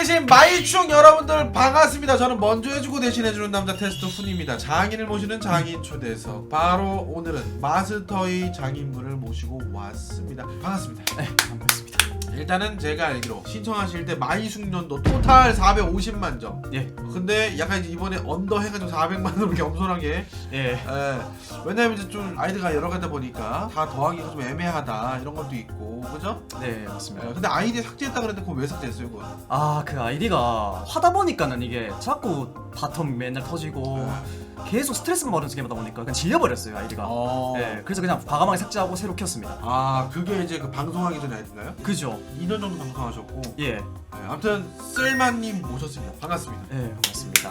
계신 마이충 여러분들 반갑습니다. 저는 먼저 해주고 대신해주는 남자 테스트 훈입니다. 장인을 모시는 장인 초대석. 바로 오늘은 마스터의 장인분을 모시고 왔습니다. 반갑습니다. 네, 반갑습니다. 일단은 제가 알기로 신청하실 때 마이 숙련도 토탈 450만 점. 예, 근데 약간 이제 이번에 언더 해가지고 400만으로 겸손하게 예. 예. 왜냐면 이제 좀 아이디가 여러 가다 보니까 다 더하기가 좀 애매하다 이런 것도 있고 그죠? 네, 예, 맞습니다. 근데 아이디 삭제했다 그랬는데 그거 왜 삭제했어요 그거? 아, 그 아이디가 하다 보니까는 이게 자꾸 바텀 맨날 터지고 계속 스트레스만 받는 게임하다 보니까 그냥 질려버렸어요, 아이디가. 어. 네, 그래서 그냥 과감하게 삭제하고 새로 켰습니다. 아 그게 이제 그 방송하기 전에 아이디인가요? 그죠? 2년 정도 방송하셨고 예, 네, 아무튼 쓸만님 모셨습니다 반갑습니다 예, 반갑습니다.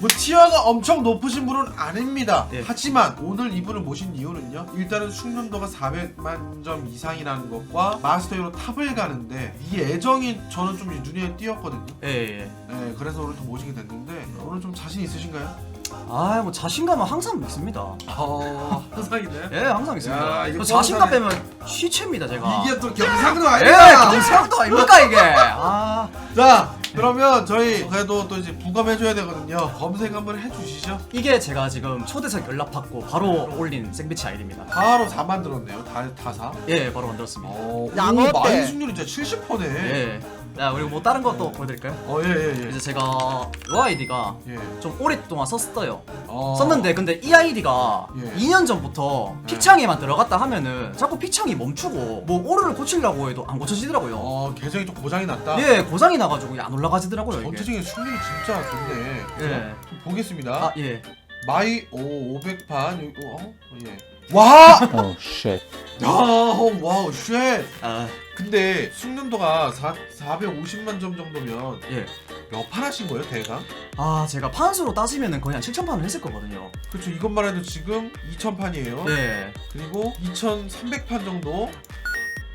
뭐 티어가 엄청 높으신 분은 아닙니다 예. 하지만 오늘 이분을 모신 이유는요 일단은 숙련도가 400만 점 이상이라는 것과 마스터로 탑을 가는데 이 애정이 저는 좀 눈에 띄었거든요 예, 예. 네, 그래서 오늘 또 모시게 됐는데 오늘 좀 자신 있으신가요? 아, 뭐 자신감은 항상 있습니다. 어 항상이네 예, 항상 있습니다. 그 자신감 뻔하네. 빼면 시체입니다, 제가. 이게 또 경상도 예, 아니야 경상도 아닙니까 이게? 아, 자 그러면 저희 그래도 또 이제 부감해줘야 되거든요 검색 한번 해주시죠 이게 제가 지금 초대석 연락 받고 바로 올린 생비치 아이디입니다. 바로 4 만들었네요 다, 다사 예, 바로 만들었습니다. 어, 양어 오, 때. 마이 승률이 진짜 70%네 예. 자, 그리고 뭐 다른 것도 보여드릴까요? 어, 예, 예, 예. 이제 제가 이 아이디가 예. 좀 오랫동안 썼어요. 어. 썼는데 근데 이 아이디가 예. 2년 전부터 네. 피창에만 들어갔다 하면은 자꾸 피창이 멈추고 뭐 오류를 고치려고 해도 안 고쳐지더라고요. 어, 계정이 좀 고장이 났다. 예, 고장이 나가지고 안 올라가지더라고요 이게. 전체적인 승률이 진짜 좋네. 예. 좀 보겠습니다. 아 예. 마이 오 500판 여기 어? 예. 와! Oh shit. 야, 어, 와우, 쉣. 아 근데 숙련도가 4, 450만 점 정도면 예. 몇 판 하신 거예요, 대강? 아 제가 판수로 따지면은 거의 한 7천 판을 했을 거거든요. 그렇죠. 이것만 해도 지금 2,000판이에요. 예. 그리고 2,300판 정도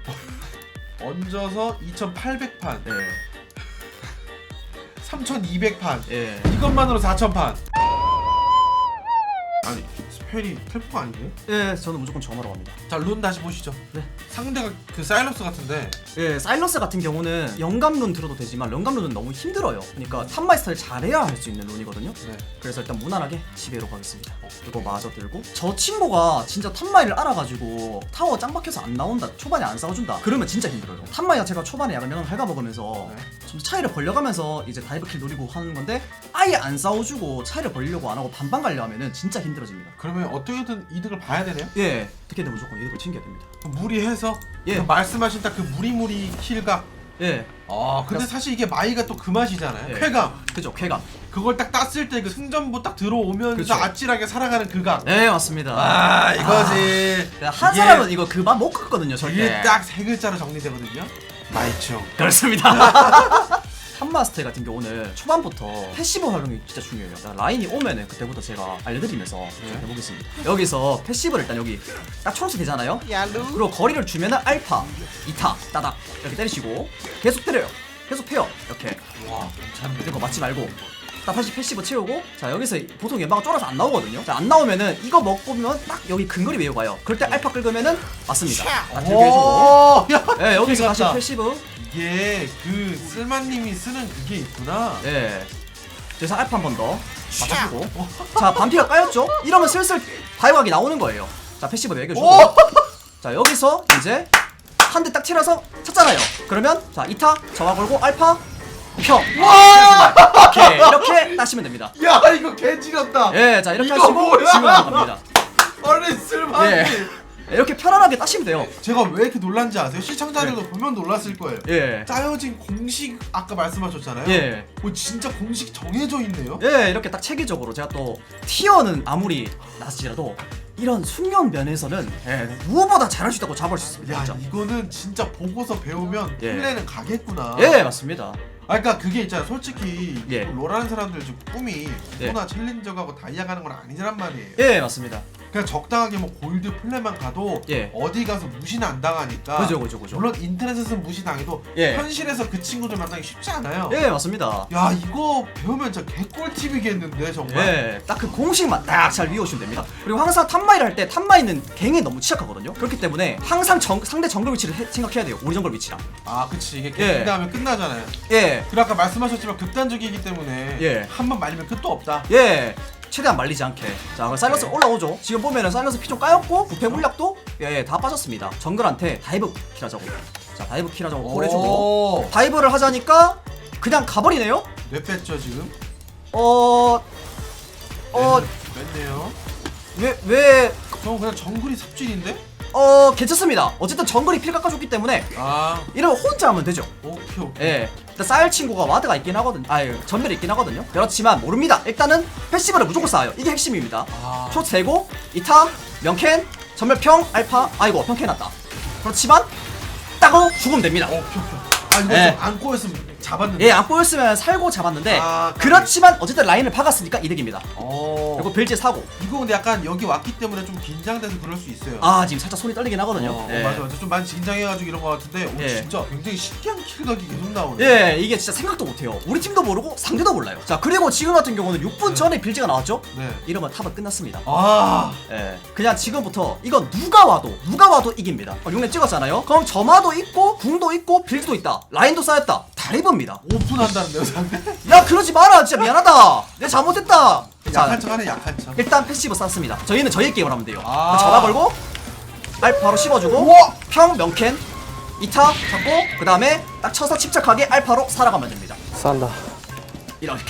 얹어서 2,800판, 예. 3,200판. 예. 이것만으로 4,000판. 아니, 스펠이 텔포가 아니네? 예. 저는 무조건 점으로 갑니다. 자, 룬 다시 보시죠. 네. 상대가 그 사일러스 같은데. 예, 사일러스 같은 경우는 영감룬 들어도 되지만 영감룬은 너무 힘들어요. 그러니까 탑마이스터를 잘해야 할 수 있는 룬이거든요. 네. 그래서 일단 무난하게 지배로 가겠습니다. 이거 마저 들고 저 친구가 진짜 탑마이를 알아가지고 타워 짱 박혀서 안 나온다 초반에 안 싸워준다 그러면 진짜 힘들어요 탑마이 자체가 초반에 약간 명을 갉아먹으면서 네. 좀 차이를 벌려가면서 이제 다이브킬 노리고 하는 건데 아예 안 싸워주고 차이를 벌려고 안 하고 반반 가려 하면은 진짜 힘들어집니다 그러면 어떻게든 이득을 봐야 되네요? 예 어떻게든 무조건 이득을 챙겨야 됩니다 무리해서 예. 그 말씀하신 딱 그 무리무리 킬각. 예 아, 근데 사실 이게 마이가 또 그 맛이잖아요. 예. 쾌감. 그죠 쾌감 그걸 딱 땄을 때 그 승전부 딱 들어오면서 그쵸. 아찔하게 살아가는 그 각. 예 맞습니다 아, 이거지. 한 이게- 사람은 이거 그만 못 컸거든요 절대 이게 딱 세 글자로 정리되거든요. 마이충. 그렇습니다. 탑마스터 같은 경우는 초반부터 패시브 활용이 진짜 중요해요. 라인이 오면은 그때부터 제가 알려드리면서 좀 해보겠습니다. 여기서 패시브를 일단 여기 딱 초록색 되잖아요. 야루. 그리고 거리를 주면은 알파, 이타, 따닥 이렇게 때리시고 계속 때려요. 계속 패요. 이렇게 와, 괜찮네. 이거 맞지 말고 딱 다시 패시브 채우고 자 여기서 보통 연방가 쫄아서 안 나오거든요. 자, 안 나오면은 이거 먹고면 딱 여기 근거리 외우고 가요. 그럴 때 알파 긁으면은 맞습니다. 딱 들게 해주고 오, 야. 네, 여기서 다시. 패시브 이게 그 쓸만님이 쓰는 그게 있구나. 네. 그래서 알파 한 번 더 맞춰주고. 자, 반피가 까였죠? 이러면 슬슬 다이브각이 나오는 거예요. 자, 패시브 매겨주고. 오! 자, 여기서 이제 한 대딱 치러서 쳤잖아요. 그러면 자, 2타 저하 걸고 알파 평. 와! 오케이. 이렇게 따시면 됩니다. 야, 이거 개지렸다. 예, 자, 이렇게 이거 하시고 뭐야? 지금 갑니다. 아니, 쓸만님. 예. 이렇게 편안하게 따시면 돼요. 제가 왜 이렇게 놀란지 아세요? 시청자들도 보면 놀랐을 거예요. 예. 짜여진 공식 아까 말씀하셨잖아요. 예. 뭐 진짜 공식 정해져 있네요. 예, 이렇게 딱 체계적으로 제가 또 티어는 아무리 낮지라도 이런 숙련 면에서는 예, 누구보다 잘할 수 있다고 잡을 수 있습니다. 야, 진짜. 이거는 진짜 보고서 배우면 예. 플레이는 가겠구나. 예, 맞습니다. 아, 그러니까 그게 있잖아. 솔직히 예. 롤하는 사람들 지금 꿈이 예. 누구나 챌린저 가고 다이아 가는 건 아니란 말이에요. 예, 맞습니다. 그냥 적당하게 뭐 골드 플레만 가도 예. 어디 가서 무시는 안 당하니까 그죠 그죠 그죠. 물론 인터넷에서 무시 당해도 예. 현실에서 그 친구들 만나기 쉽지 않아요. 예 맞습니다. 야 이거 배우면 진짜 개꿀팁이겠는데 정말. 예, 딱 그 공식만 딱잘 위오시면 됩니다. 그리고 항상 탑마이를 할 때 탑마이는 갱에 너무 취약하거든요. 그렇기 때문에 항상 정, 상대 정글 위치를 해- 생각해야 돼요. 우리 정글 위치랑. 아 그치 이게 예. 개인다 하면 끝나잖아요. 예, 그리고 아까 말씀하셨지만 극단적이기 때문에 예. 한 번 말리면 끝도 없다. 예. 최대한 말리지 않게. 자, 그럼 사일러스 네. 올라오죠. 지금 보면은 사일러스 피 좀 까였고 부패 물약도 예, 다 빠졌습니다. 정글한테 다이브 킬하자고. 자, 다이브 킬하자고 콜해주고. 오. 다이브를 하자니까 그냥 가버리네요. 왜 뺐죠 지금? 어, 어, 뺐네요. 왜, 왜, 저건 그냥 정글이 삽질인데? 어, 괜찮습니다. 어쨌든 정글이 필 깎아줬기 때문에 아 이러면 혼자 하면 되죠. 오케이 오케이. 예. 일단 쌓일 친구가 와드가 있긴 하거든. 아, 전멸이 있긴 하거든요. 그렇지만 모릅니다. 일단은 패시브를 무조건 쌓아요. 이게 핵심입니다. 아. 초 세고 이타 명캔 전멸평 알파 아이고 평캔 났다. 그렇지만 따고 죽으면 됩니다. 오케이 오케이. 아 이거 예. 좀 안고였으면 잡았는데. 예, 안 보였으면 살고 잡았는데 아, 그렇지만 어쨌든 라인을 박았으니까 이득입니다. 어. 그리고 빌지 사고. 이거 근데 약간 여기 왔기 때문에 좀 긴장돼서 그럴 수 있어요. 아, 지금 살짝 손이 떨리긴 하거든요. 어, 예. 맞아 맞아 좀 많이 긴장해가지고 이런 거 같은데 오늘 예. 진짜 굉장히 신기한 킬각이 계속 나오네. 예, 이게 진짜 생각도 못해요. 우리 팀도 모르고 상대도 몰라요. 자, 그리고 지금 같은 경우는 6분 네. 전에 빌지가 나왔죠? 네. 이러면 탑은 끝났습니다. 아 예, 그냥 지금부터 이건 누가 와도 누가 와도 이깁니다. 어, 6년 찍었잖아요. 그럼 점화도 있고 궁도 있고 빌드도 있다. 라인도 쌓였다. 다 리버입니다. 오픈한다는데요 상대? 야 그러지 마라. 진짜 미안하다. 내가 잘못했다. 자, 약한 척 하네 약한 척. 일단 패시브 쌓습니다. 저희는 저희 게임을 하면 돼요. 아. 전화 걸고 알파로 씹어주고 우와! 평 명캔 이타 잡고 그 다음에 딱 쳐서 침착하게 알파로 살아가면 됩니다. 싼다. 이렇게.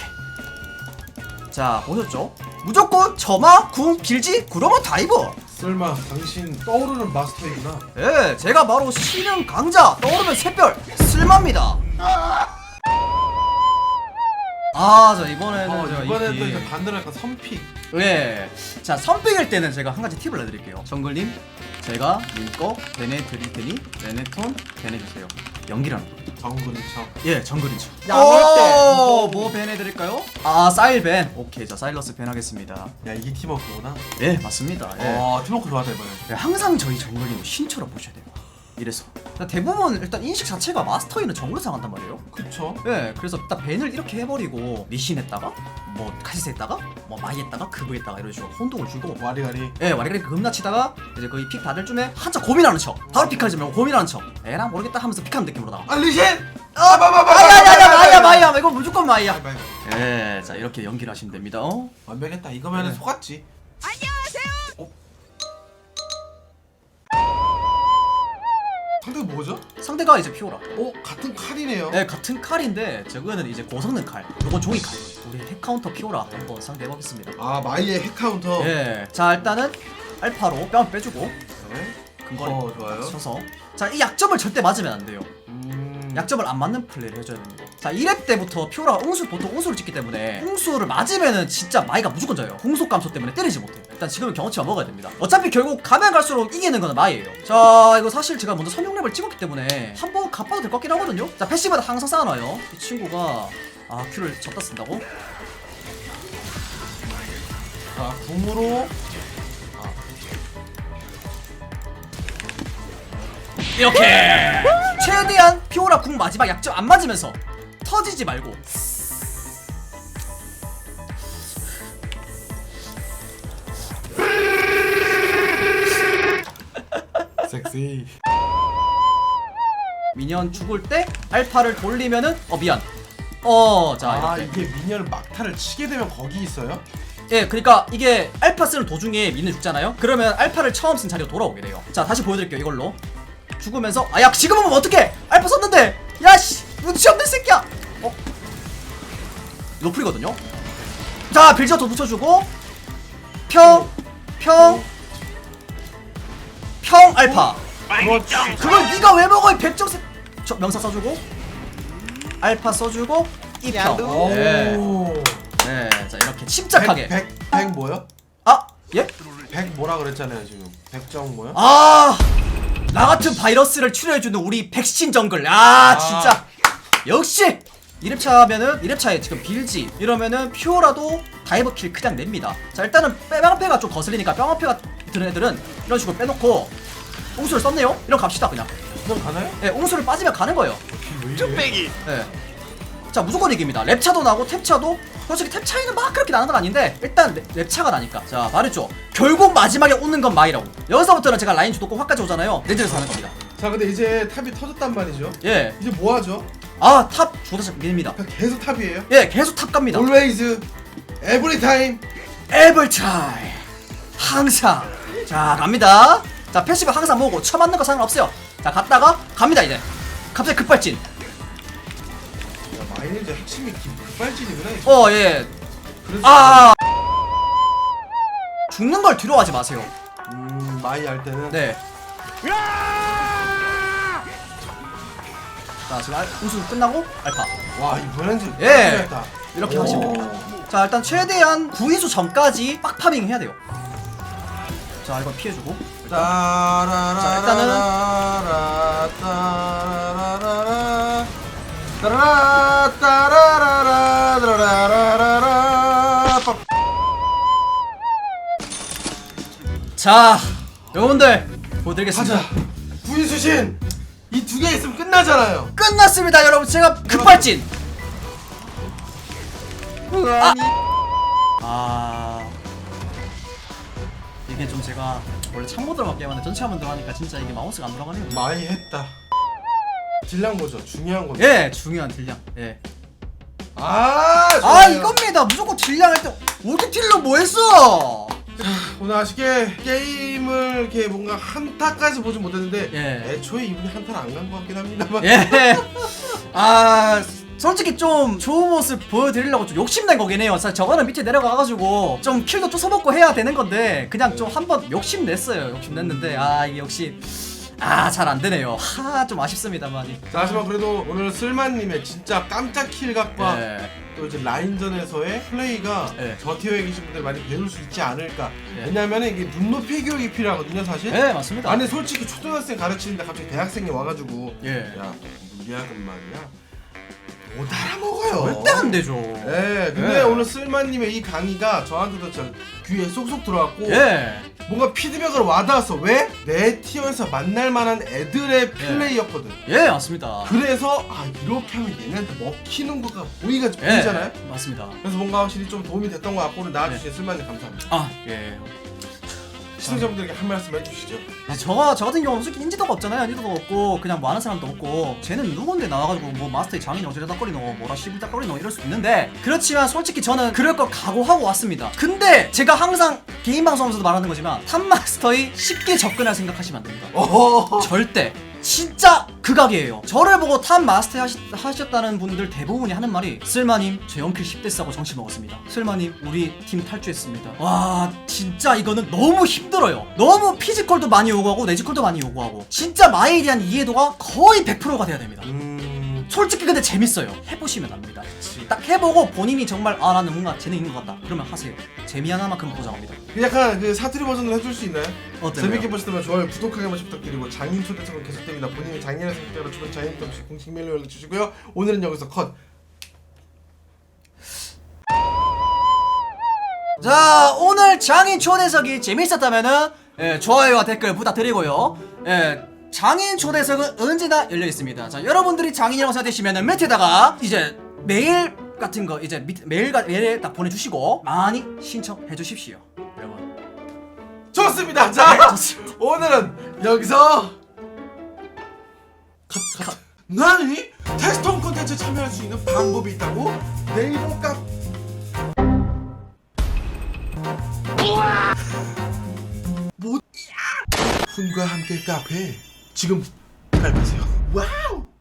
자 보셨죠? 무조건 점화 궁 빌지 그러면 다이버. 설마 당신 떠오르는 마스터이구나. 예, 제가 바로 신흥 강자 떠오르면 샛별 쓸마입니다. 아, 저 이번에는 어, 제가 이번에도 이 이제 반대로 약간 선픽. 네, 자 선픽일 때는 제가 한 가지 팁을 내드릴게요. 정글님, 제가 님거 베네 드릴 테니 베네톤 베네 주세요. 연기라는 거. 정글인 척. 예, 정글이죠. 야, 어때? 뭐벤 해드릴까요? 아, 사일 벤. 오케이, 자 사일러스 벤 하겠습니다. 야 이게 팀워크구나. 예, 맞습니다. 예. 어 팀워크 좋아하다 이번에. 네, 항상 저희 정글님은 신처럼 보셔야 돼요. 이래서 대부분 일단 인식 자체가 마스터이는 정글을 상한단 말이에요. 그쵸? 네, 그래서 일단 벤을 이렇게 해버리고 리신 했다가 뭐 카시스 했다가 뭐 마이 했다가 그브 했다가 이런 식으로 혼동을 주고 와리가리. 예, 와리가리 겁나 치다가 이제 거의 픽 받을 쯤에 한참 고민하는 척 바로 픽하지 말고 고민하는 척 에라 모르겠다 하면서 픽하는 느낌으로다가 아 리신! 아, 마이야야야 마이야 마이야 이거 무조건 마이야 빨리, 빨리. 예, 자 이렇게 연기를 하시면 됩니다 어? 완벽했다. 이거면은 네. 속았지. 안녕하 상대가 뭐죠? 상대가 이제 피오라 어 같은 칼이네요. 네, 같은 칼인데 저거는 이제 고성능 칼 요건 종이 칼 우리 핵 카운터 피오라 한번 상대해보겠습니다 아 마이의 핵 카운터. 예, 자 일단은 알파로 뺨 빼주고 네. 근거리 어 좋아요. 쳐서 자이 약점을 절대 맞으면 안 돼요 음. 약점을 안 맞는 플레이를 해줘야 됩니다 자 1회 때부터 피오라가 웅수 보통 웅수를 찍기 때문에 웅수를 맞으면은 진짜 마이가 무조건 져요 공속 감소 때문에 때리지 못해요 일단 지금은 경험치만 먹어야 됩니다. 어차피 결국 가면 갈수록 이기는 거는 마이예요. 자 이거 사실 제가 먼저 선용랩을 찍었기 때문에 한 번 갚아도 될 것 같긴 하거든요? 자 패시브는 항상 쌓아놔요. 이 친구가 아 큐를 졌다 쓴다고? 자 궁으로. 이렇게! 최대한 피오라 궁 마지막 약점 안 맞으면서 터지지 말고 섹시. 미니언 죽을 때 알파를 돌리면은 어 미안 어자 아 이렇게. 이게 미니언을 막타를 치게 되면 거기 있어요? 예 그러니까 이게 알파 쓰는 도중에 미니언 죽잖아요? 그러면 알파를 처음 쓴 자리로 돌아오게 돼요. 자 다시 보여드릴게요 이걸로. 죽으면서 아야 지금 오면 어떡해! 알파 썼는데! 야씨! 눈치 없는 새끼야! 어? 노플이거든요? 자 빌저 더 붙여주고 평 평, 평 알파 그렇지. 그걸 네가 왜 먹어 이 백정새 저 명사 써주고 알파 써주고 이평 오. 네. 네, 자 이렇게 침착하게 백, 백, 백 뭐요? 아 예? 백 뭐라 그랬잖아요 지금. 백정 뭐요? 아, 나 같은 바이러스를 치료해주는 우리 백신 정글. 아, 진짜. 역시! 2렙차 하면은, 2렙차에 지금 빌지. 이러면은, 퓨어라도 다이브 킬 그냥 냅니다. 자 일단은 뺑패가 좀 거슬리니까 뺑패가 드는 애들은 이런 식으로 빼놓고 웅수를 썼네요. 이런 갑시다 그냥. 그럼 가나요? 예, 웅수를 빠지면 가는 거예요. 뚝배기 예. 자 무조건 이깁니다. 랩차도 나고 탭차도 솔직히 탭 차이는 막 그렇게 나는 건 아닌데 일단 랩, 랩차가 나니까 자 말했죠. 결국 마지막에 웃는 건 마이라고. 여기서부터는 제가 라인 주도권 확까지 오잖아요. 레드에서 하는 겁니다. 자 근데 이제 탑이 터졌단 말이죠 예. 이제 뭐 하죠? 아탑 주도자 밀립니다. 계속 탑이에요? 예, 계속 탑 갑니다. Always Every time 에블 타임 항상 자 갑니다 자 패시브 항상 모으고 쳐맞는 거 상관없어요 자 갔다가 갑니다 이제 갑자기 급발진 야, 마이너즈 핵심이 기- 급발진이구나. 어예 그래서 아 죽는 걸 두려워하지 마세요 음 마이 할 때는 네 자, 지금 알- 우승 끝나고 알파 와 이번엔 예. 잘했다. 이렇게 오. 하시면. 자, 일단 최대한 구위수 전까지 빡파밍 해야 돼요. 자, 이건 피해주고. 자, 일단은-. 자, 여러분들 보여드리겠습니다. 가자 구인수신 이 두 개 있으면 끝나잖아요 끝났습니다, 여러분. 제가 급발진. 아, 아, 이게 좀 제가 원래 참고들만 게임하는데 전체 화면 들어가니까 진짜 이게 마우스가 안 돌아가네요. 많이 했다 딜량 보죠 중요한 건데 예, 중요한 딜량. 예. 아, 아, 좋아요. 이겁니다. 무조건 딜량 할 때. 어떻게 딜러 뭐 했어? 오늘 아쉽게 게임을 이렇게 뭔가 한타까지 보지 못했는데 예. 애초에 이분이 한타를 안 간 것 같긴 합니다만 예. 아 솔직히 좀 좋은 모습 보여드리려고 좀 욕심낸 거긴 해요. 사실 저거는 밑에 내려가가지고 좀 킬도 쫓아먹고 해야 되는 건데 그냥 좀 한번 욕심 냈어요. 욕심 냈는데 아 이게 역시 아 잘 안 되네요. 하 좀 아쉽습니다만. 자, 하지만 그래도 오늘 쓸만님의 진짜 깜짝 킬 각과 예. 또 이제 라인전에서의 플레이가 예. 저 티어에 계신 분들 많이 배울 수 있지 않을까 예. 왜냐면 이게 눈높이 교육이 필요하거든요 사실 예 맞습니다. 아니 솔직히 초등학생 가르치는데 갑자기 대학생이 와가지고 예. 야 무리하단 말이야 못 알아먹어요 절대 안 되죠. 예, 근데 예. 오늘 쓸만님의 이 강의가 저한테도 저 귀에 쏙쏙 들어왔고 예. 뭔가 피드백으로 와닿았어. 왜? 내 티어에서 만날 만한 애들의 플레이였거든. 예 맞습니다. 그래서 아 이렇게 하면 얘네한테 먹히는 거가 보이가 예. 보이잖아요. 맞습니다. 그래서 뭔가 확실히 좀 도움이 됐던 것 같고 오늘 나와주신 쓸만님 감사합니다. 아 예. 시청자분들에게 한 말씀 해주시죠. 아, 저, 저 같은 경우는 솔직히 인지도가 없잖아요. 인지도가 없고, 그냥 뭐 아는 사람도 없고, 쟤는 누군데 나와가지고 뭐 마스터의 장인이 어쩌다거리노, 뭐라 씨불다거리노 이럴 수 있는데, 그렇지만 솔직히 저는 그럴 걸 각오하고 왔습니다. 근데 제가 항상 개인 방송하면서도 말하는 거지만, 탑마스터의 쉽게 접근할 생각하시면 안 됩니다. 어. 절대. 진짜 극악이에요. 저를 보고 탑 마스터 하시, 하셨다는 분들 대부분이 하는 말이 쓸마님 저 연킬 10대 싸고 정신 먹었습니다. 쓸마님 우리 팀 탈주했습니다. 와 진짜 이거는 너무 힘들어요. 너무 피지컬도 많이 요구하고 내지컬도 많이 요구하고 진짜 마에 대한 이해도가 거의 100%가 돼야 됩니다. 음. 솔직히 근데 재밌어요. 해보시면 압니다. 딱 해보고 본인이 정말 아 나는 뭔가 재능 있는 것 같다. 그러면 하세요. 재미 하나만큼 보장합니다. 그 약간 그 사투리 버전으로 해줄 수 있나요? 어때요? 재밌게 보시다면 좋아요, 구독하기 한 번씩 부탁드리고 장인 초대석은 계속됩니다. 본인이 장인을 생각하러 주변 장인 없이 공식 메일로 연락 주시고요. 오늘은 여기서 컷. 자 오늘 장인 초대석이 재밌었다면은 예, 좋아요와 댓글 부탁드리고요 예, 장인 초대석은 언제나 열려 있습니다. 자 여러분들이 장인이라고 생각되시면은 밑에다가 이제 메일 같은 거 이제 밑, 메일 가 메일에 딱 보내주시고 많이 신청해 주십시오 여러분. 좋습니다. 자, 네, 좋습니다. 오늘은 여기서 컷, 컷. 나니 텍스트홈 콘텐츠에 참여할 수 있는 방법이 있다고? 네이버 카 뭐 훈과 함께 카페 지금 가입하세요. 와우.